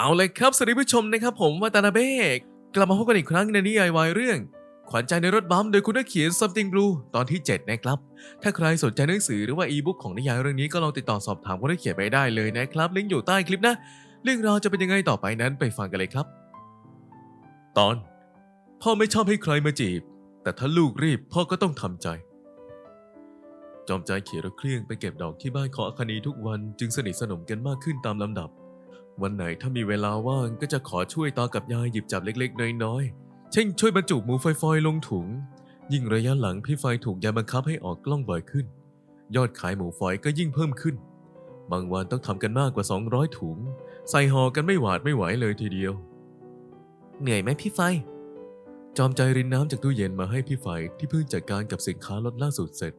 เอาเลยครับสวัสดีผู้ชมนะครับผมวัตนาเบกกลับมาพบกันอีกครั้งในนิยายวายเรื่อง ขวัญใจในรถบัมป์โดยคุณนักเขียน Something Blue ตอนที่ 7 นะครับ ถ้าใครสนใจหนังสือหรือว่าอีบุ๊กของนิยายเรื่องนี้ก็ลองติดต่อสอบถามคนที่เขียนไปได้เลยนะครับ ลิงก์อยู่ใต้คลิปนะ เรื่องราวจะเป็นยังไงต่อไปนั้นไปฟังกันเลยครับ ตอน พ่อไม่ชอบให้ใครมาจีบ แต่ถ้าลูกรีบพ่อก็ต้องทำใจ จอมใจเขียนรถเครื่องไปเก็บดอกที่บ้านของอาคณีทุกวันจึงสนิทสนมกันมากขึ้นตามลำดับ วันไหนถ้ามีเวลาว่างก็จะขอช่วยตากับยายหยิบจับเล็กๆ น้อยๆ เช่นช่วยบรรจุหมูไฟฟอยลงถุง ยิ่งระยะหลังพี่ไฟถูกยายบังคับให้ออกกล้องบ่อยขึ้น ยอดขายหมูฝอยก็ยิ่งเพิ่มขึ้น บางวันต้องทำกันมากกว่า 200 ถุง ใส่ห่อกันไม่หวาดไม่ไหวเลยทีเดียว เหนื่อยไหมพี่ไฟ จอมใจรินน้ำจากตู้เย็นมาให้พี่ไฟที่เพิ่งจัดการกับสินค้าลดล่าสุดเสร็จ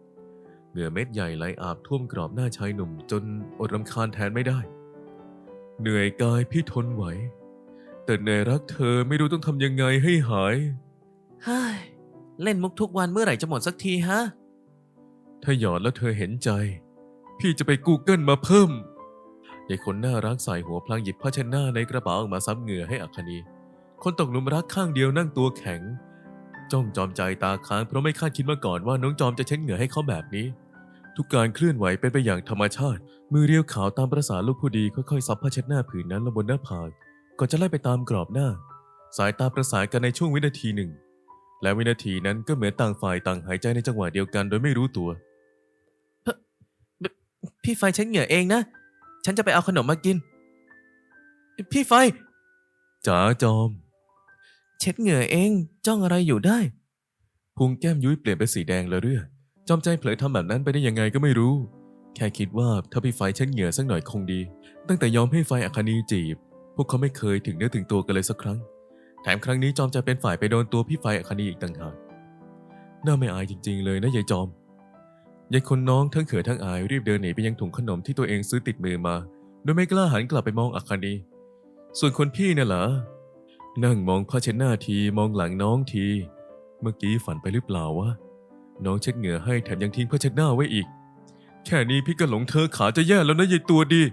เหงื่อเม็ดใหญ่ไหลอาบท่วมกรอบหน้าชายหนุ่ม จนอดรำคาญแทนไม่ได้ เหนื่อยกายพี่ทนไหว แต่เหนื่อยรักเธอไม่รู้ต้องทำยังไงให้หาย เฮ้ย เล่นมุกทุกวันเมื่อไหร่จะหมดสักทีฮะ ถ้าหยอดแล้วเธอเห็นใจ พี่จะไปกูเกิลมาเพิ่มยายคนน่ารักใส่หัวพลางหยิบผ้าเช็ดหน้าในกระเป๋าออกมาซับเหงื่อให้อัคนีคนตกหลุมรักข้างเดียวนั่งตัวแข็ง จ้องจอมใจตาค้างเพราะไม่คาดคิดมาก่อนว่าน้องจอมจะเช็ดเหงื่อให้เขาแบบนี้ ทุกการเคลื่อนไหวเป็นไปอย่างธรรมชาติ มือเรียวขาวตามประสาลูกผู้ดีค่อยๆซับผ้าเช็ดหน้าผืนนั้นลงบนหน้าผากก่อนจะไล่ไปตามกรอบหน้า สายตาประสานกันในช่วงวินาทีหนึ่ง และวินาทีนั้นก็เหมือนต่างฝ่ายต่างหายใจในจังหวะเดียวกันโดยไม่รู้ตัว พี่ไฟเช็ดเหงื่อเองนะ ฉันจะไปเอาขนมมากิน พี่ไฟจ๋าจอม เช็ดเหงื่อเองจ้องอะไรอยู่ได้พุงแก้มยุ้ยเปลี่ยนเป็นสีแดงละเรื่อ จอมใจเผลอทำแบบนั้นไปได้ยังไงก็ไม่รู้ แค่คิดว่าถ้าพี่ไฟเช็ดเหงื่อสักหน่อยคงดี ตั้งแต่ยอมให้ไฟอัคนีจีบ พวกเขาไม่เคยถึงเนื้อถึงตัวกันเลยสักครั้ง แถมครั้งนี้จอมใจเป็นฝ่ายไปโดนตัวพี่ไฟอัคนีอีกต่างหากน่าไม่อายจริง ๆ เลยนะยายจอมยายคนน้องทั้งเขินทั้งอายรีบเดินหนีไปยังถุงขนมที่ตัวเองซื้อติดมือมา โดยไม่กล้าหันกลับไปมองอัคนี ส่วนคนพี่น่ะเหรอ นั่งมองผ้าเช็ดหน้าทีมองหลังน้องที เมื่อกี้ฝันไปหรือเปล่าวะ น้องเช็ดเหงื่อให้แถมยังทิ้งผ้าเช็ดหน้าไว้อีก แค่นี้พี่ก็หลงเธอขาจะแย่แล้วนะยายตัวดี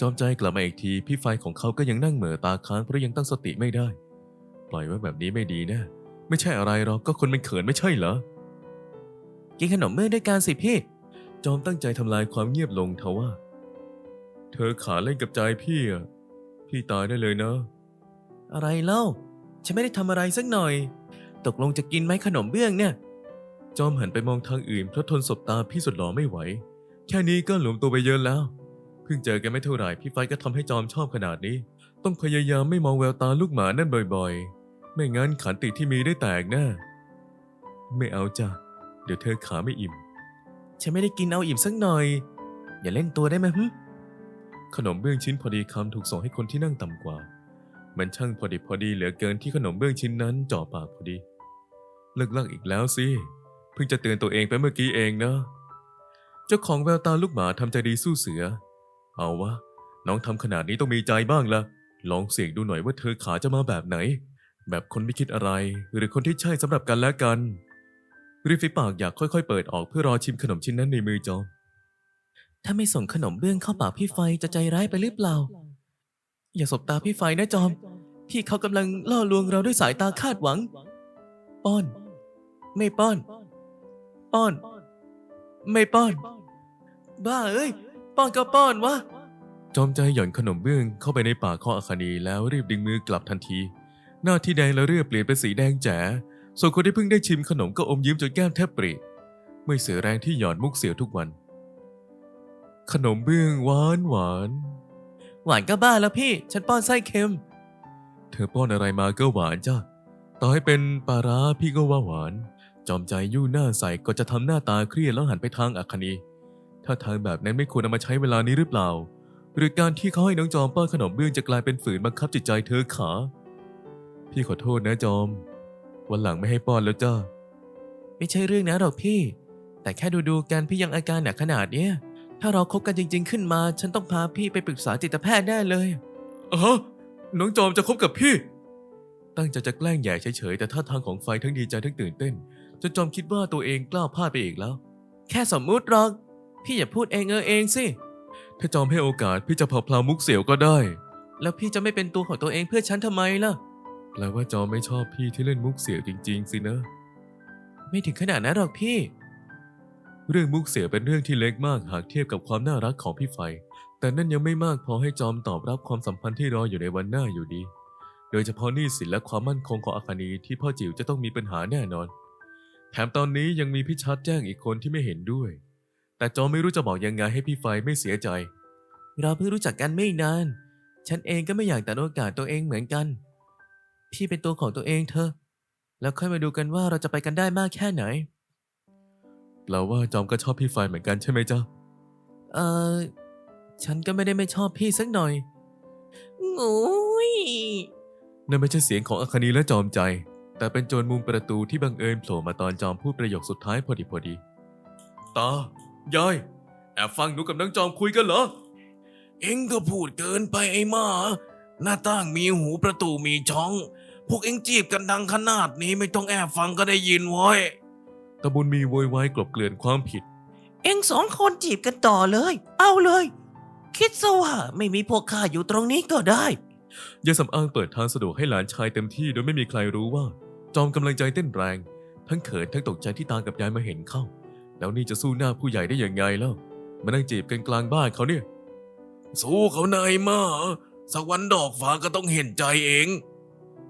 จอมใจกลับมาอีกที พี่ไฟของเขาก็ยังนั่งเหม่อตาค้างเพราะยังตั้งสติไม่ได้ ปล่อยไว้แบบนี้ไม่ดีแนะไม่ใช่อะไรหรอกก็คนมันเขินไม่ใช่เหรอ กินขนมเมื่อด้วยกันสิพี่ จอมตั้งใจทำลายความเงียบลงเทว่า เธอขาเล่นกับใจพี่อะพี่ตายได้เลยนะ อะไรเล่า ฉันไม่ได้ทำอะไรสักหน่อย ตกลงจะกินไหมขนมเบื้องเนี่ย จอมหันไปมองทางอื่นเพราะทนสบตาพี่สุดหล่อไม่ไหว แค่นี้ก็หลวมตัวไปเยอะแล้ว เพิ่งเจอกันไม่เท่าไหร่พี่ไฟก็ทำให้จอมชอบขนาดนี้ ต้องพยายามไม่มองแววตาลูกหมานั่นบ่อยๆ ไม่งั้นขันติที่มีได้แตกแน่ไม่เอาจ้ะ เดี๋ยวเธอขาไม่อิ่ม ฉันไม่ได้กินเอาอิ่มสักหน่อย อย่าเล่นตัวได้ไหมหึขนมเบื้องชิ้นพอดีคำถูกส่งให้คนที่นั่งต่ำกว่า มันช่างพอดีพอดีเหลือเกินที่ขนมเบื้องชิ้นนั้นจ่อปากพอดี เลิกลักอีกแล้วสิเพิ่งจะเตือนตัวเองไปเมื่อกี้เองนะ เจ้าของแววตาลูกหมาทำใจดีสู้เสือ เอาวะ น้องทำขนาดนี้ต้องมีใจบ้างละลองเสี่ยงดูหน่อยว่าเธอขาจะมาแบบไหน แบบคนไม่คิดอะไร หรือคนที่ใช่สำหรับกันและกันริมฝีปากอยากค่อยๆ เปิดออกเพื่อรอชิมขนมชิ้นนั้นในมือจอม ถ้าไม่ส่งขนมเบื้องเข้าปากพี่ไฟจะใจร้ายไปหรือเปล่า อย่าสบตาพี่ไฟนะจอม พี่เขากำลังล่อลวงเราด้วยสายตาคาดหวัง ป้อน ไม่ป้อน ป้อน ไม่ป้อน บ้าเอ้ย ป้อนก็ป้อนวะ จอมใจหย่อนขนมเบื้องเข้าไปในปากของอาคานีแล้วรีบดึงมือกลับทันที หน้าที่แดงและเลือดเปลี่ยนเป็นสีแดงแจ๋ส่วนคนที่เพิ่งได้ชิมขนมก็อมยิ้มจนแก้มแทบปริไม่เสียแรงที่หย่อนมุกเสียวทุกวัน ขนมเบื้องหวานหวาน หวานก็บ้าแล้วพี่ ฉันป้อนไส้เค็ม เธอป้อนอะไรมาก็หวานจ้ะ ต่อให้เป็นปลาร้าพี่ก็ว่าหวาน จอมใจยู่หน้าใส่ก็จะทำหน้าตาเครียดแล้วหันไปทางอาคานีถ้าทางแบบนั้นไม่ควรเอามาใช้เวลานี้หรือเปล่า หรือการที่เขาให้น้องจอมป้อนขนมเบื้องจะกลายเป็นฝืนบังคับจิตใจเธอขา พี่ขอโทษนะจอม วันหลังไม่ให้ป้อนแล้วจ้าไม่ใช่เรื่องนะหรอกพี่ แต่แค่ดูดูๆกันพี่ยังอาการหนักขนาดเนี้ยถ้าเราคบกันจริง ๆ ขึ้นมา ฉันต้องพาพี่ไปปรึกษาจิตแพทย์แน่เลยอ๋อน้องจอมจะคบกับพี่ ตั้งใจจะแกล้งแย่เฉยๆแต่ท่าทางของไฟทั้งดีใจทั้งตื่นเต้น จนจอมคิดว่าตัวเองกล้าพลาดไปอีกแล้ว แค่สมมุติหรอก พี่อย่าพูดเองเออเองสิ ถ้าจอมให้โอกาสพี่จะเผาพลามุกเสียวก็ได้ แล้วพี่จะไม่เป็นตัวของตัวเองเพื่อฉันทำไมล่ะ แปลว่าจอมไม่ชอบพี่ที่เล่นมุกเสียจริง ๆ สินะ ไม่ถึงขนาดนั้นหรอกพี่ เรื่องมุกเสียเป็นเรื่องที่เล็กมากหากเทียบกับความน่ารักของพี่ไฟ แต่นั่นยังไม่มากพอให้จอมตอบรับความสัมพันธ์ที่รออยู่ในวันหน้าอยู่ดี โดยเฉพาะหนี้สินและความมั่นคงของอาคานีที่พ่อจิ๋วจะต้องมีปัญหาแน่นอน แถมตอนนี้ยังมีพี่ชัดแจ้งอีกคนที่ไม่เห็นด้วย แต่จอมไม่รู้จะบอกยังไงให้พี่ไฟไม่เสียใจ เราเพิ่งรู้จักกันไม่นาน ฉันเองก็ไม่อยากตัดโอกาสตัวเองเหมือนกัน พี่เป็นตัวของตัวเองเธอะแล้วค่อยมาดูกันว่าเราจะไปกันได้มากแค่ไหนแปลว่าจอมก็ชอบพี่ไฟเหมือนกันใช่ไหมจ๊ะ เออฉันก็ไม่ได้ไม่ชอบพี่สักหน่อยงุยนั่นไม่ใช่เสียงของอาคานีและจอมใจ แต่เป็นโจรมุมประตูที่บังเอิญโผล่มาตอนจอมพูดประโยคสุดท้ายพอดีพอดี ตา ยาย แอบฟังหนูกับน้องจอมคุยกันเหรอ เอ็งก็พูดเกินไปไอ้หมา หน้าต่างมีหูประตูมีช่อง พวกเอ็งจีบกันดังขนาดนี้ไม่ต้องแอบฟังก็ได้ยินเว้ยตะบุญมีโวยวายกลบเกลื่อนความผิด เอ็งสองคนจีบกันต่อเลย เอาเลย คิดซะว่าไม่มีพวกข้าอยู่ตรงนี้ก็ได้ยายสำอางเปิดทางสะดวกให้หลานชายเต็มที่โดยไม่มีใครรู้ว่า จอมกำลังใจเต้นแรง ทั้งเขินทั้งตกใจที่ตากับยายมาเห็นเข้า แล้วนี่จะสู้หน้าผู้ใหญ่ได้ยังไงแล้วมานั่งจีบกันกลางบ้านเขาเนี่ย สู้เขานายหมาสักวันดอกฟ้าก็ต้องเห็นใจเอง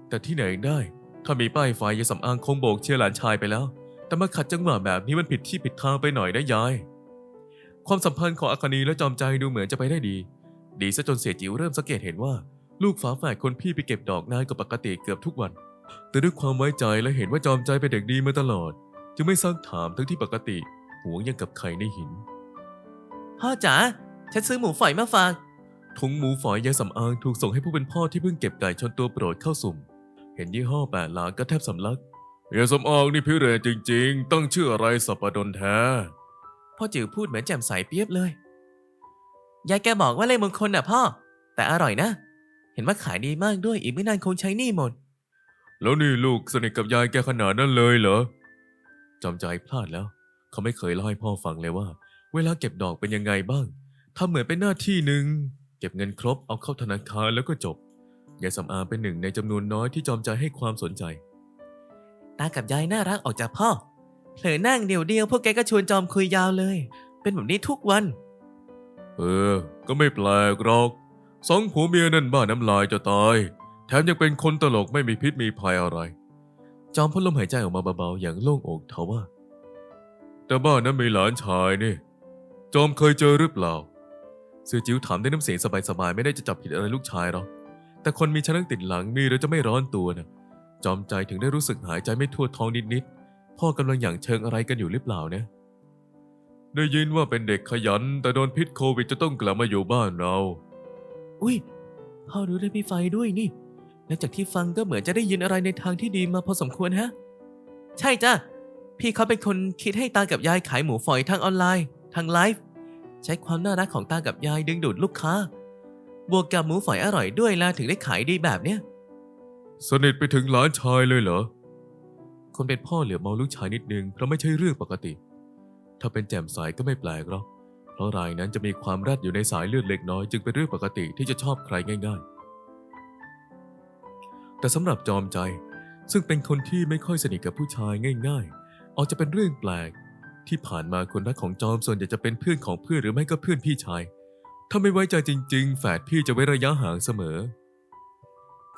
แต่ที่ไหนได้ ถ้ามีป้ายไฟยายสำอางคงโบกเชียร์หลานชายไปแล้ว แต่มาขัดจังหวะแบบนี้มันผิดที่ผิดทางไปหน่อยนะยาย ความสัมพันธ์ของอาคานีและจอมใจดูเหมือนจะไปได้ดี ดีซะจนเสียจิ๋วเริ่มสังเกตเห็นว่า ลูกฝาแฝดคนพี่ไปเก็บดอกนานกว่าปกติเกือบทุกวัน แต่ด้วยความไว้ใจและเห็นว่าจอมใจเป็นเด็กดีมาตลอด จึงไม่ซักถามทั้งที่ปกติหวงยังกับไข่ในหิน พ่อจ๋าฉันซื้อหมูฝอยมาฝากถุงหมูฝอยยายสำอางถูกส่งให้ผู้เป็นพ่อที่เพิ่งเก็บไก่ชนตัวโปรดเข้าสุ่ม เห็นยี่ห้อแปดหลานก็แทบสำลักยายสำอางนี่พิเรนจริง ๆ ตั้งชื่ออะไรสัปดนแท้พ่อจิ๋วพูดเหมือนแจ่มใสเปียบเลยยายแกบอกว่าเลขมงคลน่ะพ่อ แต่อร่อยนะ เห็นว่าขายดีมากด้วยอีกไม่นานคงใช้หนี่หมด แล้วนี่ลูกสนิทกับยายแกขนาดนั้นเลยเหรอจำใจพลาดแล้ว เขาไม่เคยเล่าให้พ่อฟังเลยว่า เวลาเก็บดอกเป็นยังไงบ้างทำเหมือนเป็นหน้าที่หนึ่ง เก็บเงินครบเอาเข้าธนาคารแล้วก็จบ ยายสำอางเป็นหนึ่งในจำนวนน้อยที่จอมใจให้ความสนใจ ตากับยายน่ารักออกจากพ่อ เผลอนั่งเดียวเดียวๆพวกแกก็ชวนจอมคุยยาวเลย เป็นแบบนี้ทุกวัน เออ ก็ไม่แปลกหรอก สองผัวเมียนั่นบ้าน้ำลายจะตาย แถมยังเป็นคนตลกไม่มีพิษมีภัยอะไร จอมพ่นลมหายใจออกมาเบาๆอย่างโล่งอกเทว่า แต่บ้านนั้นมีหลานชายนี่ จอมเคยเจอหรือเปล่าเสือจิ๋วถามด้วยน้ำเสียงสบายๆไม่ได้จะจับผิดอะไรลูกชายหรอกแต่คนมีชะนักติดหลังมีแล้วจะไม่ร้อนตัวนะจอมใจถึงได้รู้สึกหายใจไม่ทั่วท้องนิดๆพ่อกำลังอย่างเชิงอะไรกันอยู่หรือเปล่านะได้ยินว่าเป็นเด็กขยัน แต่โดนพิษโควิดจะต้องกลับมาอยู่บ้านเรา อุ้ยพ่อรู้เรื่องพี่ไฟด้วยนี่ และจากที่ฟังก็เหมือนจะได้ยินอะไรในทางที่ดีมาพอสมควรฮะ ใช่จ้ะ พี่เขาเป็นคนคิดให้ตากับยายขายหมูฝอยทางออนไลน์ ทางไลฟ์ใช้ความน่ารักของตากับยายดึงดูดลูกค้า บวกกับหมูฝอยอร่อยด้วยล่ะถึงได้ขายดีแบบเนี้ยสนิทไปถึงหลานชายเลยเหรอ คนเป็นพ่อเหลือมองลูกชายนิดนึงเพราะไม่ใช่เรื่องปกติ ถ้าเป็นแจ่มใสก็ไม่แปลกหรอก เพราะรายนั้นจะมีความแรดอยู่ในสายเลือดเล็กน้อยจึงเป็นเรื่องปกติที่จะชอบใครง่าย แต่สำหรับจอมใจ ซึ่งเป็นคนที่ไม่ค่อยสนิทกับผู้ชายง่าย ๆออกจะเป็นเรื่องแปลก ที่ผ่านมาคนรักของจอมส่วนใหญ่จะเป็นเพื่อนของเพื่อนหรือไม่ก็เพื่อนพี่ชาย ถ้าไม่ไว้ใจจริง ๆ แฝดพี่จะไว้ระยะห่างเสมอ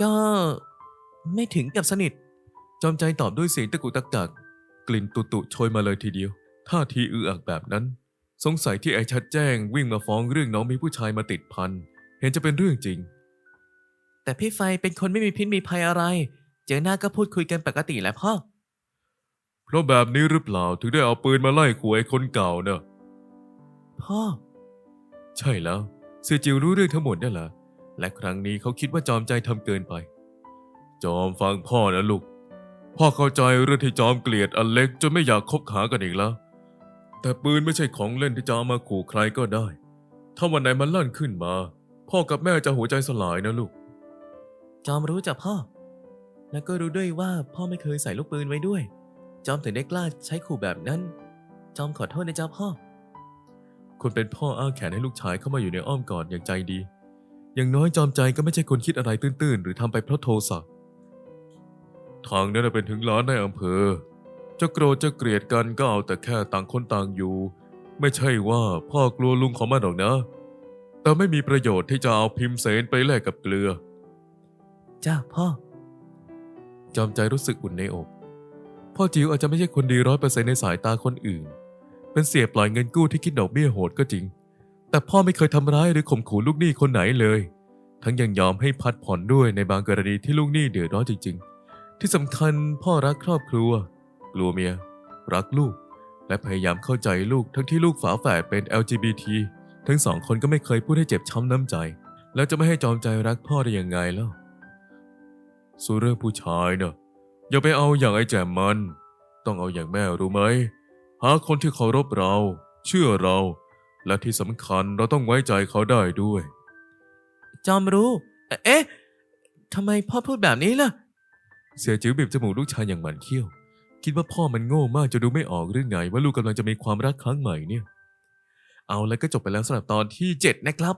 ก็ไม่ถึงกับสนิท จอมใจตอบด้วยเสียงตะกุกตะกัก กลิ่นตุตุโชยมาเลยทีเดียว ท่าทีอืออักแบบนั้น สงสัยที่ไอชัดแจ้งวิ่งมาฟ้องเรื่องน้องมีผู้ชายมาติดพัน เห็นจะเป็นเรื่องจริง แต่พี่ไฟเป็นคนไม่มีพิษมีภัยอะไร เจอหน้าก็พูดคุยกันปกติแหละพ่อ เพราะแบบนี้หรือเปล่าถึงได้เอาปืนมาไล่ขู่ไอ้คนเก่าเนอะพ่อ ใช่แล้วเสียจิวรู้เรื่องทั้งหมดนั่นแหละและครั้งนี้เขาคิดว่าจอมใจทำเกินไป จอมฟังพ่อนะลูก พ่อเข้าใจเรื่องที่จอมเกลียดอเล็กจนไม่อยากคบหากันอีกแล้ว แต่ปืนไม่ใช่ของเล่นที่จะเอามาขู่ใครก็ได้ ถ้าวันไหนมันลั่นขึ้นมา พ่อกับแม่จะหัวใจสลายนะลูก จอมรู้จากพ่อ แล้วก็รู้ด้วยว่าพ่อไม่เคยใส่ลูกปืนไว้ด้วย จอมถึงได้กล้าใช้ขู่แบบนั้น จอมขอโทษนะจ๊ะพ่อคนเป็นพ่ออ้าแขนให้ลูกชายเข้ามาอยู่ในอ้อมกอดอย่างใจดี อย่างน้อยจอมใจก็ไม่ใช่คนคิดอะไรตื้นๆ หรือทำไปเพราะโทสะ ทางนั้นเป็นถึงล้านในอำเภอ จะโกรธจะเกลียดกันก็เอาแต่แค่ต่างคนต่างอยู่ ไม่ใช่ว่าพ่อกลัวลุงของมันหรอกนะ แต่ไม่มีประโยชน์ที่จะเอาพิมพ์เสนไปแลกกับเกลือ จ้าพ่อ จอมใจรู้สึกอุ่นในอก พ่อจิ๋วอาจจะไม่ใช่คนดีร้อยเปอร์เซ็นในสายตาคนอื่น เป็นเสียปล่อยเงินกู้ที่คิดดอกเบี้ยโหดก็จริง แต่พ่อไม่เคยทำร้ายหรือข่มขู่ลูกหนี้คนไหนเลย ทั้งยังยอมให้พัดผ่อนด้วยในบางกรณีที่ลูกหนี้เดือดร้อนจริง ๆ ที่สำคัญพ่อรักครอบครัว กลัวเมีย รักลูก และพยายามเข้าใจลูกทั้งที่ลูกฝาแฝดเป็น LGBT ทั้งสองคนก็ไม่เคยพูดให้เจ็บช้ำน้ำใจ แล้วจะไม่ให้จอมใจรักพ่อได้ยังไงเล่า ส่วนเรื่องผู้ชายเนอะอย่าไปเอาอย่างไอ้แจมมัน ต้องเอาอย่างแม่รู้ไหม หาคนที่เคารพเรา เชื่อเรา และที่สำคัญเราต้องไว้ใจเขาได้ด้วย จอมรู้ เอ๊ะทำไมพ่อพูดแบบนี้ล่ะ เสียจิ๋วบีบจมูกลูกชายอย่างหมันเขี้ยว คิดว่าพ่อมันโง่มากจะดูไม่ออกหรือไง ว่าลูกกำลังจะมีความรักครั้งใหม่เนี่ย เอาแล้วก็จบไปแล้วสำหรับตอนที่ 7 นะครับ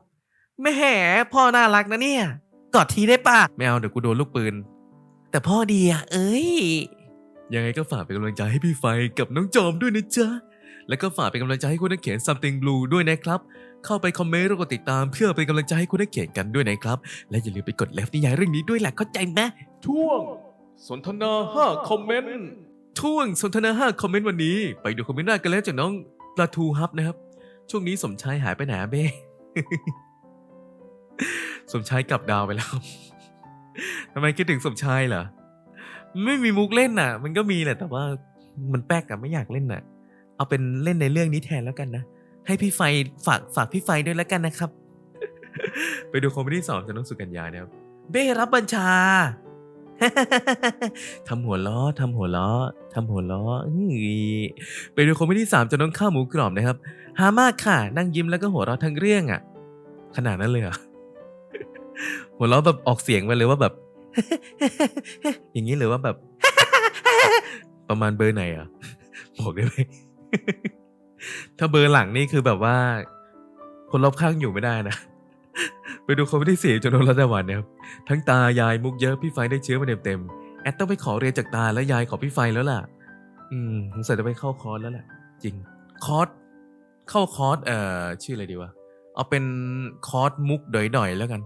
แม่พ่อน่ารักนะเนี่ย กอดทีได้ปะไม่เอาเดี๋ยวกูโดนลูกปืน แต่พ่อดีอะ เอ้ย ยังไงก็ฝากเป็นกำลังใจให้พี่ไฟกับน้องจอมด้วยนะจ๊ะ แล้วก็ฝากเป็นกำลังใจให้คุณนักเขียน something blue ด้วยนะครับ เข้าไปคอมเมนต์แล้วกดติดตามเพื่อเป็นกำลังใจให้คุณนักเขียนกันด้วยนะครับ และอย่าลืมไปกดเลิฟนิยายเรื่องนี้ด้วยแหละเข้าใจไหมช่วง สนทนา5คอมเมนต์ช่วงสนทนา5คอมเมนต์วันนี้ ไปดูคอมเมนต์แรกกันแล้วจากน้องปลาทูฮับนะครับ ช่วงนี้สมชายหายไปไหนอะเบ้ สมชายกลับดาวไปแล้ว ทำไมคิดถึงสมชายเหรอ ไม่มีมุกเล่นน่ะ มันก็มีแหละ แต่ว่ามันแป๊กอะไม่อยากเล่นน่ะ เอาเป็นเล่นในเรื่องนี้แทนแล้วกันนะ ให้พี่ไฟฝากฝากพี่ไฟด้วยแล้วกันนะครับ ไปดูคอมเมดี้สองจากน้องสุกัญญานะครับ เบ้รับบัญชา ทำหัวล้อทำหัวล้อทำหัวล้อไปดูคอมเมดี้สามจากน้องข้าวหมูกรอบนะครับ ฮามากค่ะ นั่งยิ้มแล้วก็หัวเราะทั้งเรื่องอะขนาดนั้นเลยเหรอหัวเราะแบบออกเสียงมาเลยว่าแบบ อย่างนี้หรือว่าแบบ ประมาณเบอร์ไหนอะ บอกได้ไหม ถ้าเบอร์หลังนี่คือแบบว่า คนรอบข้างอยู่ไม่ได้นะ ไปดูคอมเมดี้สี่จนนรัตวันนะครับ ทั้งตายายมุกเยอะพี่ไฟได้เชื้อมาเต็มๆแอดต้องไปขอเรียนจากตาและยายของพี่ไฟแล้วล่ะ อืมสงสัยจะไปเข้าคอร์สแล้วแหละจริง คอร์สเข้าคอร์สเอ่อ ชื่ออะไรดีวะ เอาเป็นคอร์สมุกดอยๆแล้วกัน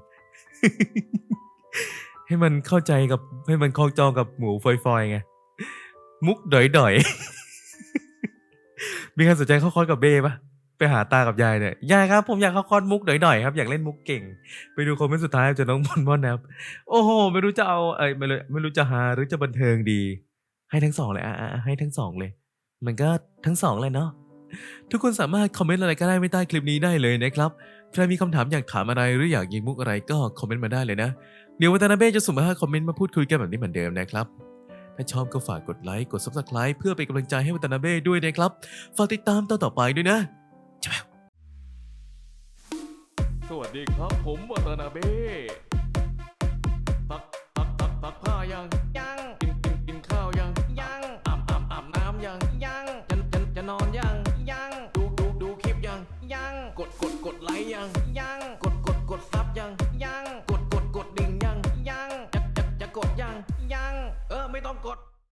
ให้มันเข้าใจกับให้มันคล้องจองกับหมูฟอยๆไงมุกดอยๆ มีใครสนใจเข้าคอร์สกับเบ้ปะไปหาตากับยายเนี่ยยายครับผมอยากเข้าคอร์สมุกดอยๆครับอยากเล่นมุกเก่ง ไปดูคอมเมนต์สุดท้ายจากน้องมอนมอนนะครับโอ้โหไม่รู้จะเอาเอ้ยไม่รู้ไม่รู้จะหาหรือจะบันเทิงดี ให้ทั้งสองเลยอะอะอะให้ทั้งสองเลย มันก็ทั้งสองเลยเนาะทุกคนสามารถคอมเมนต์อะไรก็ได้ไม่ใต้คลิปนี้ได้เลยนะครับใครมีคำถามอยากถามอะไรหรืออยากยิงมุกอะไรก็คอมเมนต์มาได้เลยนะ เดี๋ยววัตนาเบ้จะสุ่มมาให้คอมเมนต์มาพูดคุยกันแบบนี้เหมือนเดิมนะครับ ถ้าชอบก็ฝากกดไลค์กด subscribe เพื่อเป็นกำลังใจให้วัตนาเบ้ด้วยนะครับ ฝากติดตามตอนต่อไปด้วยนะจ้าสวัสดีครับผมวัตนาเบ้ตักตักตักตักผ้ายัง